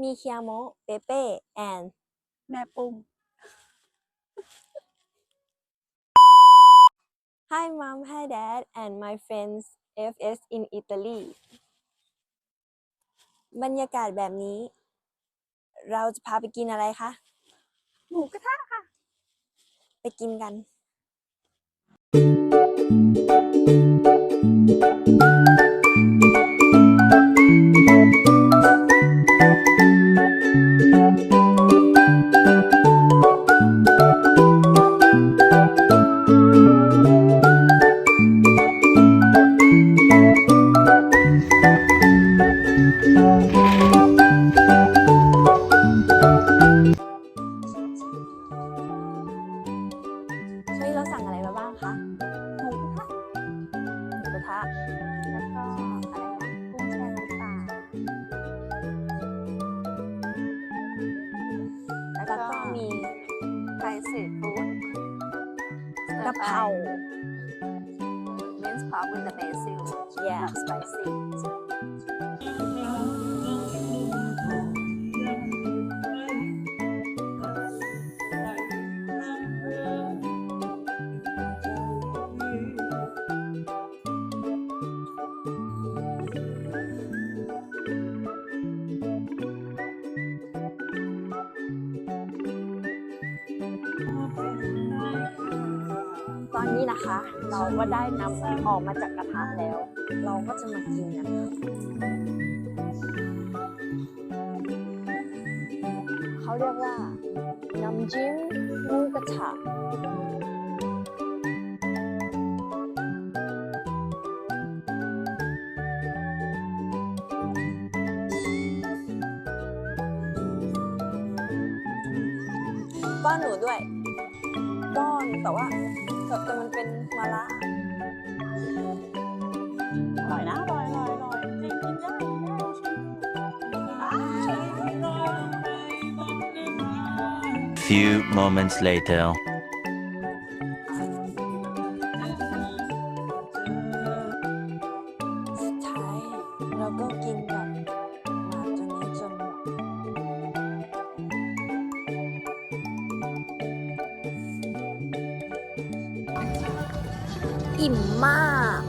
มีเคียโมเปเป้ and แม่ปุ้ง Hi mom Hi dad and my friends FS in Italy บรรยากาศแบบนี้ เราจะพาไปกินอะไรคะ หมูกระทะค่ะ ไปกินกัน ช่วยเราสั่งอะไรมาบ้างคะหมูกระทะหมูกระทะ แล้วก็อะไรนะกุ้งแช่น้ำปลาแล้วก็มีไทยสตรีทฟู้ดกะเพรามินส์พาร์ with the basil yeah not spicy อนนี้นะคะ เราก็ได้นำออกมาจากกระทะแล้ว เราก็จะมากินกันค่ะเขาเรียกว่าน้ำจิ้มหมูกระทะป้อนหนูด้วยป้อนแต่ว่า แต่แต่มันเป็นมาละอร่อยนะอร่อยอร่อยอร่อยกินกินได้กินได้ชิมดู Few moments later. สุดท้ายเราก็กินกับ อิ่มมาก